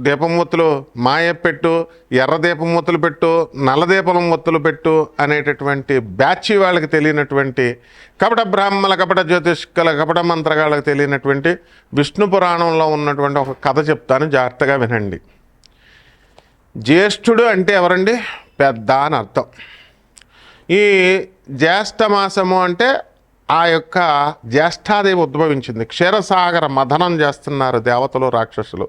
దీపమూతులు మాయ పెట్టు ఎర్ర దీపమూతులు పెట్టు నల్ల మొత్తులు పెట్టు అనేటటువంటి బ్యాచి వాళ్ళకి తెలియనటువంటి కపట బ్రాహ్మణ కపట జ్యోతిష్కల కపట మంత్రగాళ్ళకి తెలియనటువంటి విష్ణు పురాణంలో ఉన్నటువంటి ఒక కథ చెప్తాను జాగ్రత్తగా వినండి. జ్యేష్ఠుడు అంటే ఎవరండి? పెద్ద అని అర్థం. ఈ జ్యేష్ఠమాసము అంటే ఆ యొక్క జ్యేష్ఠాదేవి ఉద్భవించింది. క్షీరసాగర మథనం చేస్తున్నారు దేవతలు రాక్షసులు.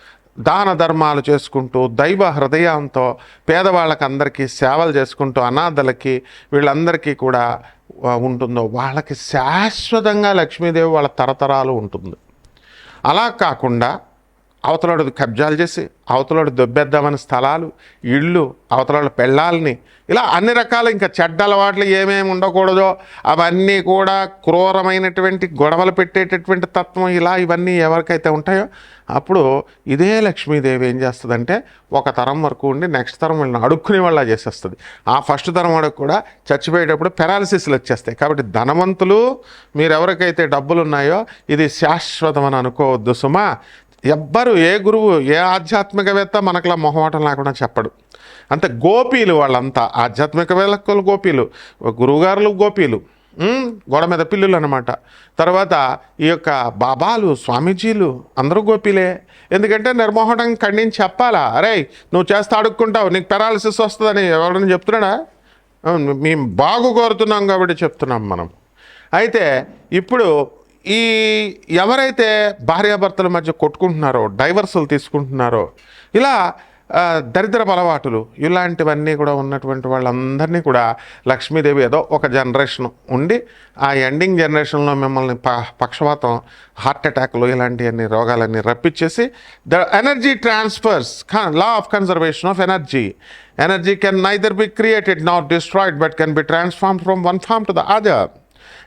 దాన ధర్మాలు చేసుకుంటూ దైవ హృదయంతో పేదవాళ్ళకి అందరికీ సేవలు చేసుకుంటూ అనాథలకి వీళ్ళందరికీ కూడా ఉంటుందో వాళ్ళకి శాశ్వతంగా లక్ష్మీదేవి వాళ్ళ తరతరాలు ఉంటుంది. అలా కాకుండా అవతలాడు కబ్జాలు చేసి అవతలాడు దొబ్బేద్దామని స్థలాలు ఇళ్ళు అవతలాడు పెళ్ళాలని ఇలా అన్ని రకాల ఇంకా చెడ్డ అలవాట్లు ఏమేమి ఉండకూడదో అవన్నీ కూడా క్రూరమైనటువంటి గొడవలు పెట్టేటటువంటి తత్వం ఇలా ఇవన్నీ ఎవరికైతే ఉంటాయో అప్పుడు ఇదే లక్ష్మీదేవి ఏం చేస్తుందంటే ఒక తరం వరకు ఉండి నెక్స్ట్ తరం వాళ్ళని అడుక్కునే వాళ్ళ చేసేస్తుంది. ఆ ఫస్ట్ తరం వాడికి కూడా చచ్చిపోయేటప్పుడు పెరాలసిస్లు వచ్చేస్తాయి. కాబట్టి ధనవంతులు మీరు ఎవరికైతే డబ్బులు ఉన్నాయో ఇది శాశ్వతం అని అనుకోవద్దు సుమా. ఎవ్వరు ఏ గురువు ఏ ఆధ్యాత్మికవేత్త మనకులా మొహమాటం లేకుండా చెప్పడు. అంతే గోపీలు వాళ్ళంతా ఆధ్యాత్మికవేత్తలు గోపీలు గురువుగారులు గోపీలు గోడ మీద పిల్లులు అనమాట తర్వాత ఈ యొక్క బాబాలు స్వామీజీలు అందరూ గోపీలే. ఎందుకంటే నిర్మోహటం ఖండించి చెప్పాలా? అరే నువ్వు చేస్తే అడుక్కుంటావు నీకు పెరాలసిస్ వస్తుందని ఎవరైనా చెప్తున్నాడా? మేము బాగు కోరుతున్నాం కాబట్టి చెప్తున్నాం మనం. అయితే ఇప్పుడు ఈ ఎవరైతే భార్యాభర్తల మధ్య కొట్టుకుంటున్నారో డైవర్సులు తీసుకుంటున్నారో ఇలా దరిద్రపు అలవాటులు ఇలాంటివన్నీ కూడా ఉన్నటువంటి వాళ్ళందరినీ కూడా లక్ష్మీదేవి ఏదో ఒక జనరేషన్ ఉండి ఆ ఎండింగ్ జనరేషన్లో మిమ్మల్ని ప పక్షవాతం హార్ట్ అటాక్లు ఇలాంటివన్నీ రోగాలన్నీ రప్పించేసి the energy transfers law of conservation of energy. Energy can neither be created not destroyed but can be transform from one form to the other.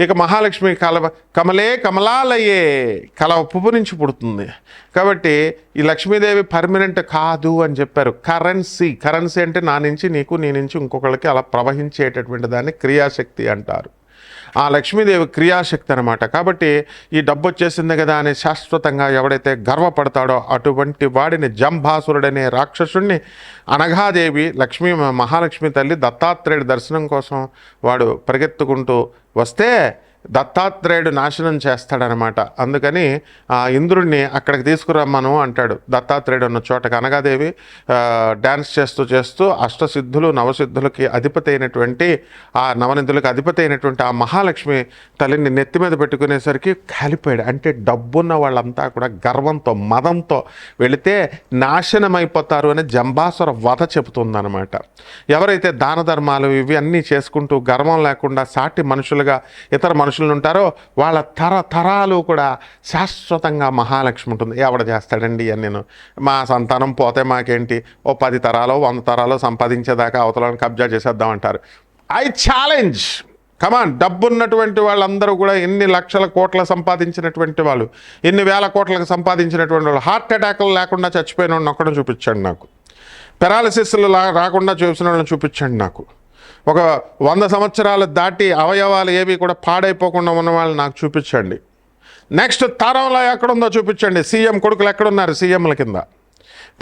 ఇక మహాలక్ష్మి కలవ కమలే కమలాలయే కల పువ్వు నుంచి పుడుతుంది. కాబట్టి ఈ లక్ష్మీదేవి పర్మనెంట్ కాదు అని చెప్పారు. కరెన్సీ కరెన్సీ అంటే నా నుంచి నీకు నీ నుంచి ఇంకొకళ్ళకి అలా ప్రవహించేటటువంటి దాన్ని క్రియాశక్తి అంటారు. ఆ లక్ష్మీదేవి క్రియాశక్తి అనమాట కాబట్టి ఈ డబ్బు వచ్చేసింది కదా అని శాశ్వతంగా ఎవడైతే గర్వపడతాడో అటువంటి వాడిని జంభాసురుడనే రాక్షసుణ్ణి అనఘాదేవి లక్ష్మీ మహాలక్ష్మి తల్లి దత్తాత్రేయుడి దర్శనం కోసం వాడు పరిగెత్తుకుంటూ వస్తే దత్తాత్రేయుడు నాశనం చేస్తాడనమాట. అందుకని ఆ ఇంద్రుడిని అక్కడికి తీసుకురమ్మను అంటాడు. దత్తాత్రేయుడు ఉన్న చోట కనగాదేవి డ్యాన్స్ చేస్తూ చేస్తూ అష్టసిద్ధులు నవసిద్ధులకి అధిపతి అయినటువంటి ఆ నవనిధులకు అధిపతి అయినటువంటి ఆ మహాలక్ష్మి తల్లిని నెత్తి మీద పెట్టుకునేసరికి కాలిపోయాడు. అంటే డబ్బున్న వాళ్ళంతా కూడా గర్వంతో మదంతో వెళితే నాశనం అయిపోతారు అని జంబాసుర వధ చెబుతుందనమాట. ఎవరైతే దాన ధర్మాలు ఇవి అన్నీ చేసుకుంటూ గర్వం లేకుండా సాటి మనుషులుగా ఇతర మనుషులు ఉంటారో వాళ్ళ తరతరాలు కూడా శాశ్వతంగా మహాలక్ష్మి ఉంటుంది. ఎవడ చేస్తాడండి అని నేను మా సంతానం పోతే మాకేంటి? ఓ పది తరాలో వంద తరాలో సంపాదించేదాకా అవతలను కబ్జా చేసేద్దాం అంటారు. I challenge! కమాన్ డబ్బున్నటువంటి వాళ్ళందరూ కూడా ఎన్ని లక్షల కోట్ల సంపాదించినటువంటి వాళ్ళు ఎన్ని వేల కోట్లకు సంపాదించినటువంటి వాళ్ళు హార్ట్ అటాక్లు లేకుండా చచ్చిపోయిన వాళ్ళని ఒక్కడం చూపించండి నాకు. పెరాలసిస్లు రాకుండా చూసిన వాళ్ళని చూపించండి నాకు. ఒక వంద సంవత్సరాలు దాటి అవయవాలు ఏవి కూడా పాడైపోకుండా ఉన్న వాళ్ళని నాకు చూపించండి. నెక్స్ట్ తరంలో ఎక్కడుందో చూపించండి. సీఎం కొడుకులు ఎక్కడున్నారు? సీఎంల కింద.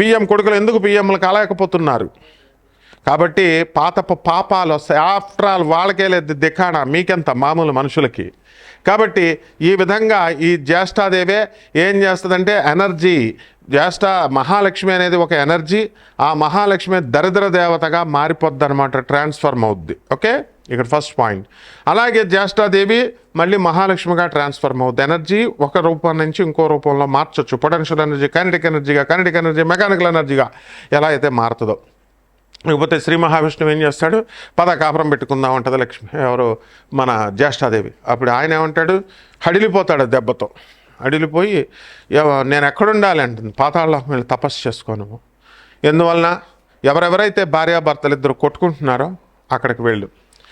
పిఎం కొడుకులు ఎందుకు పిఎంలు కాలేకపోతున్నారు కాబట్టి పాతపు పాపాలు వస్తాయి ఆఫ్టర్ ఆల్ వాళ్ళకే లేదు దిఖాణ మీకెంత? మామూలు మనుషులకి. కాబట్టి ఈ విధంగా ఈ జ్యేష్ఠాదేవే ఏం చేస్తుందంటే ఎనర్జీ జ్యేష్ఠ మహాలక్ష్మి అనేది ఒక ఎనర్జీ ఆ మహాలక్ష్మి దరిద్ర దేవతగా మారిపోద్ది అనమాట ట్రాన్స్ఫర్మ్ అవుద్ది. ఓకే? ఇక్కడ ఫస్ట్ పాయింట్. అలాగే జ్యేష్ఠాదేవి మళ్ళీ మహాలక్ష్మిగా ట్రాన్స్ఫర్మ్ అవుద్ది. ఎనర్జీ ఒక రూపం నుంచి ఇంకో రూపంలో మార్చొచ్చు. పొటెన్షియల్ ఎనర్జీ కైనటిక్ ఎనర్జీగా కైనటిక్ ఎనర్జీ మెకానికల్ ఎనర్జీగా ఎలా అయితే మారుతుందో. ఇకపోతే శ్రీ మహావిష్ణువు ఏం చేస్తాడు? పద కాపురం పెట్టుకుందాం అంటది లక్ష్మి. ఎవరు మన జ్యేష్ఠాదేవి. అప్పుడు ఆయన ఏమంటాడు? హడిలిపోతాడు దెబ్బతో. అడిలిపోయి నేను ఎక్కడుండాలి? అంటుంది. పాతాళం వెళ్ళి తపస్సు చేసుకోను ఎందువలన? ఎవరెవరైతే భార్యాభర్తలు ఇద్దరు కొట్టుకుంటున్నారో అక్కడికి వెళ్ళు.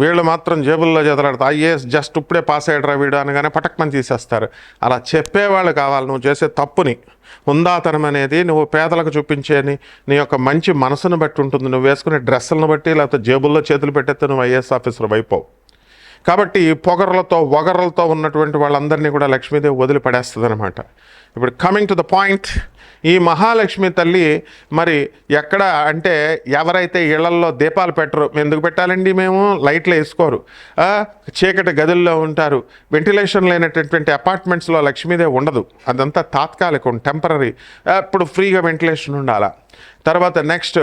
వీళ్ళు మాత్రం జేబుల్లో చేతలాడతారు ఐఏఎస్ జస్ట్ ఇప్పుడే పాస్ అయ్యాడరా వీడు అనగానే పటక్మని తీసేస్తారు. అలా చెప్పేవాళ్ళు కావాలి నువ్వు చేసే తప్పుని. ఉందాతనం అనేది నువ్వు పేదలకు చూపించేని నీ యొక్క మంచి మనసును బట్టి ఉంటుంది. నువ్వు వేసుకునే డ్రెస్సులను బట్టి లేకపోతే జేబుల్లో చేతులు పెట్టేస్తే నువ్వు ఐఏఎస్ ఆఫీసర్ అయిపోవు కాబట్టి ఈ పొగర్లతో వగర్లతో ఉన్నటువంటి వాళ్ళందరినీ కూడా లక్ష్మీదేవి వదిలిపడేస్తుంది అనమాట ఇప్పుడు కమింగ్ టు ద పాయింట్ ఈ మహాలక్ష్మి తల్లి మరి ఎక్కడ అంటే ఎవరైతే ఇళ్ళల్లో దీపాలు పెట్టరు ఎందుకు పెట్టాలండి మేము? లైట్లు వేసుకోరు. చీకటి గదుల్లో ఉంటారు. వెంటిలేషన్ లేనటువంటి అపార్ట్మెంట్స్లో లక్ష్మీదే ఉండదు. అదంతా తాత్కాలికం టెంపరీ అప్పుడు ఫ్రీగా వెంటిలేషన్ ఉండాలా. తర్వాత నెక్స్ట్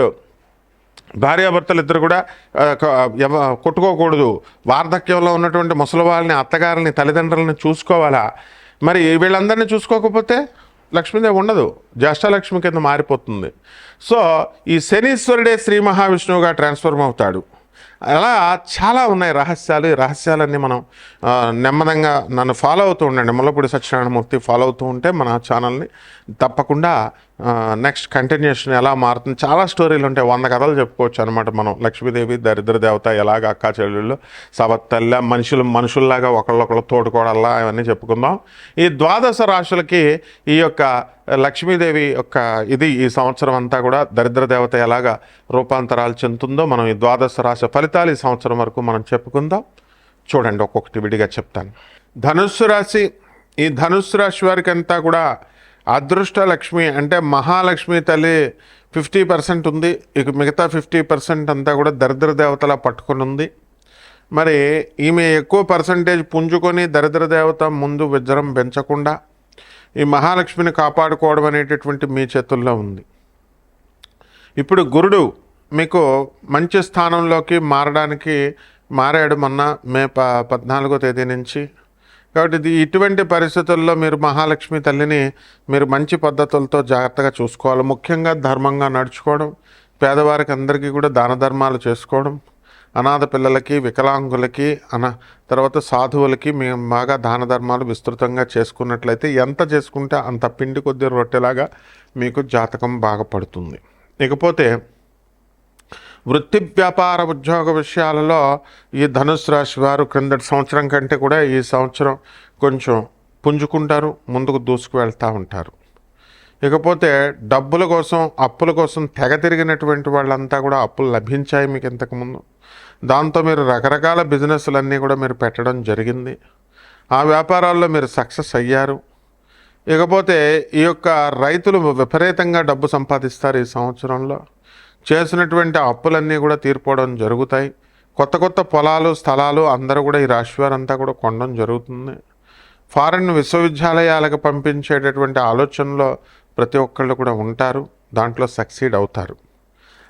భార్యాభర్తలు ఇద్దరు కూడా కొట్టుకోకూడదు. వార్ధక్యంలో ఉన్నటువంటి ముసలి వాళ్ళని అత్తగారిని తల్లిదండ్రులని చూసుకోవాలా? మరి వీళ్ళందరినీ చూసుకోకపోతే? లక్ష్మీదేవి ఉండదు. జ్యేష్ఠలక్ష్మి కింద మారిపోతుంది. సో ఈ శనీశ్వరుడే శ్రీ మహావిష్ణువుగా ట్రాన్స్ఫర్మ్ అవుతాడు. అలా చాలా ఉన్నాయి రహస్యాలు. ఈ రహస్యాలన్నీ మనం నెమ్మదంగా నన్ను ఫాలో అవుతూ ఉండండి. ముల్లపూడి సత్యనారాయణమూర్తి ఫాలో అవుతూ ఉంటే మన ఛానల్ని తప్పకుండా నెక్స్ట్ కంటిన్యూషన్ ఎలా మారుతుంది? చాలా స్టోరీలు ఉంటాయి. వంద కథలు చెప్పుకోవచ్చు అనమాట మనం. లక్ష్మీదేవి దరిద్ర దేవత ఎలాగ అక్కా చెల్లెళ్ళు సవత్తల్ల మనుషులు మనుషుల్లాగా ఒకళ్ళొకళ్ళు తోడుకోవడల్లా అవన్నీ చెప్పుకుందాం. ఈ ద్వాదశ రాశులకి ఈ యొక్క లక్ష్మీదేవి యొక్క ఇది ఈ సంవత్సరం అంతా కూడా దరిద్ర దేవత ఎలాగా రూపాంతరాలు చెందుతుందో మనం ఈ ద్వాదశ రాశి ఫలితాలు ఈ సంవత్సరం వరకు మనం చెప్పుకుందాం. చూడండి ఒక్కొక్కటి విడిగా చెప్తాను. ధనుస్సు రాశి. ఈ ధనుస్సు రాశి వారికి అంతా కూడా అదృష్ట లక్ష్మి అంటే మహాలక్ష్మి తల్లి ఫిఫ్టీ పర్సెంట్ ఉంది. ఇక మిగతా ఫిఫ్టీ పర్సెంట్ అంతా కూడా దరిద్ర దేవతలా పట్టుకుని ఉంది మరి ఈమె ఎక్కువ పర్సంటేజ్ పుంజుకొని దరిద్ర దేవత ముందు విజరం పెంచకుండా ఈ మహాలక్ష్మిని కాపాడుకోవడం అనేటటువంటి మీ చేతుల్లో ఉంది. ఇప్పుడు గురుడు మీకు మంచి స్థానంలోకి మారడానికి మారాడు మొన్న మే ప పద్నాలుగో తేదీ నుంచి. కాబట్టి ఇది ఇటువంటి పరిస్థితుల్లో మీరు మహాలక్ష్మి తల్లిని మీరు మంచి పద్ధతులతో జాగ్రత్తగా చూసుకోవాలి. ముఖ్యంగా ధర్మంగా నడుచుకోవడం పేదవారికి అందరికీ కూడా దాన ధర్మాలు చేసుకోవడం అనాథ పిల్లలకి వికలాంగులకి అన తర్వాత సాధువులకి మేము బాగా దాన ధర్మాలు విస్తృతంగా చేసుకున్నట్లయితే ఎంత చేసుకుంటే అంత పిండి కొద్ది రొట్టెలాగా మీకు జాతకం బాగా పడుతుంది. ఇకపోతే వృత్తి వ్యాపార ఉద్యోగ విషయాలలో ఈ ధనుసు రాశి వారు క్రిందటి సంవత్సరం కంటే కూడా ఈ సంవత్సరం కొంచెం పుంజుకుంటారు ముందుకు దూసుకు వెళ్తూ ఉంటారు. ఇకపోతే డబ్బుల కోసం అప్పుల కోసం తెగ తిరిగినటువంటి వాళ్ళంతా కూడా అప్పులు లభించాయి మీకు ఇంతకుముందు దాంతో మీరు రకరకాల బిజినెస్లన్నీ కూడా మీరు పెట్టడం జరిగింది. ఆ వ్యాపారాల్లో మీరు సక్సెస్ అయ్యారు. ఇకపోతే ఈ యొక్క రైతులు విపరీతంగా డబ్బు సంపాదిస్తారు ఈ సంవత్సరంలో. చేసినటువంటి అప్పులన్నీ కూడా తీర్పోవడం జరుగుతాయి. కొత్త కొత్త పొలాలు స్థలాలు అందరూ కూడా ఈ రాశి వారంతా కూడా కొనడం జరుగుతుంది. ఫారెన్ విశ్వవిద్యాలయాలకు పంపించేటటువంటి ఆలోచనలో ప్రతి ఒక్కళ్ళు కూడా ఉంటారు దాంట్లో సక్సీడ్ అవుతారు.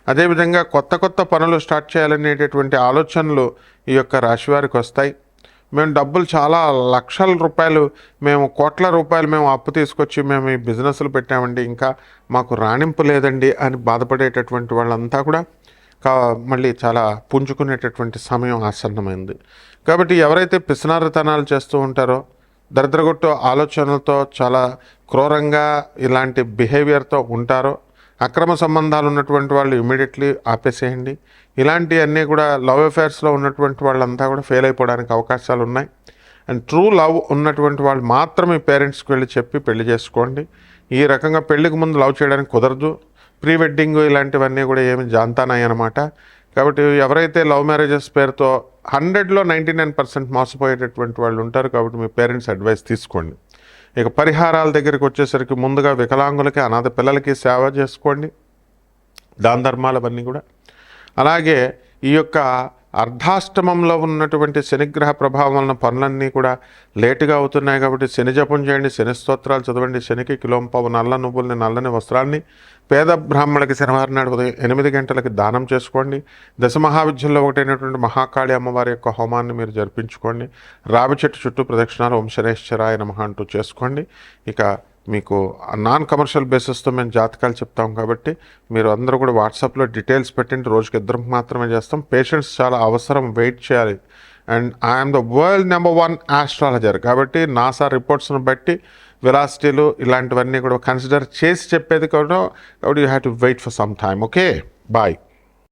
అదేవిధంగా కొత్త కొత్త పనులు స్టార్ట్ చేయాలనేటటువంటి ఆలోచనలు ఈ యొక్క రాశి వారికి వస్తాయి. మేము డబ్బులు చాలా లక్షల రూపాయలు మేము కోట్ల రూపాయలు మేము అప్పు తీసుకొచ్చి మేము ఈ బిజినెస్లు పెట్టామండి. ఇంకా మాకు రాణింపు లేదండి అని బాధపడేటటువంటి వాళ్ళంతా కూడా కా మళ్ళీ చాలా పుంజుకునేటటువంటి సమయం ఆసన్నమైంది. కాబట్టి ఎవరైతే పిసినారతనాలు చేస్తూ ఉంటారో దరిద్రగొట్టు ఆలోచనలతో చాలా క్రూరంగా ఇలాంటి బిహేవియర్తో ఉంటారో అక్రమ సంబంధాలు ఉన్నటువంటి వాళ్ళు ఇమీడియట్లీ ఆపేసేయండి. ఇలాంటివన్నీ కూడా లవ్ అఫేర్స్లో ఉన్నటువంటి వాళ్ళంతా కూడా ఫెయిల్ అయిపోవడానికి అవకాశాలు ఉన్నాయి. అండ్ ట్రూ లవ్ ఉన్నటువంటి వాళ్ళు మాత్రమే పేరెంట్స్కి వెళ్ళి చెప్పి పెళ్ళి చేసుకోండి. ఈ రకంగా పెళ్ళికి ముందు లవ్ చేయడానికి కుదరదు. ప్రీ వెడ్డింగ్ ఇలాంటివన్నీ కూడా ఏమి జాంతానాయి అనమాట కాబట్టి ఎవరైతే లవ్ మ్యారేజెస్ పేరుతో హండ్రెడ్లో నైంటీ నైన్ పర్సెంట్ మోసపోయేటటువంటి వాళ్ళు ఉంటారు కాబట్టి మీ పేరెంట్స్ అడ్వైస్ తీసుకోండి. ఇక పరిహారాల దగ్గరికి వచ్చేసరికి ముందుగా వికలాంగులకి అనాథ పిల్లలకి సేవ చేసుకోండి. దాన ధర్మాలు అవన్నీ కూడా. అలాగే ఈ యొక్క అర్ధాష్టమంలో ఉన్నటువంటి శనిగ్రహ ప్రభావం వలన పనులన్నీ కూడా లేటుగా అవుతున్నాయి కాబట్టి శని జపం చేయండి శని స్తోత్రాలు చదవండి శనికి కిలోంపావు నల్ల నువ్వుల్ని నల్లని వస్త్రాన్ని పేద బ్రాహ్మణులకి శనివారం నాడు ఉదయం ఎనిమిది గంటలకి దానం చేసుకోండి. దశ మహావిద్యల్లో ఒకటైనటువంటి మహాకాళి అమ్మవారి యొక్క హోమాన్ని మీరు జరిపించుకోండి. రావి చెట్టు చుట్టూ ప్రదక్షిణాలు వంశనేశ్వరాయ నమ అంటూ చేసుకోండి. ఇక మీకు నాన్ కమర్షియల్ బేసిస్తో మేము జాతకాలు చెప్తాం కాబట్టి మీరు అందరూ కూడా వాట్సాప్లో డీటెయిల్స్ పెట్టండి. రోజుకి ఇద్దరికి మాత్రమే చేస్తాం. పేషెంట్స్ చాలా అవసరం. వెయిట్ చేయాలి. And I'm the world number one astrologer కాబట్టి నాసా రిపోర్ట్స్ను బట్టి వెలాసిటీలు ఇలాంటివన్నీ కూడా కన్సిడర్ చేసి చెప్పేది కూడా కాబట్టి you have to wait for some time okay bye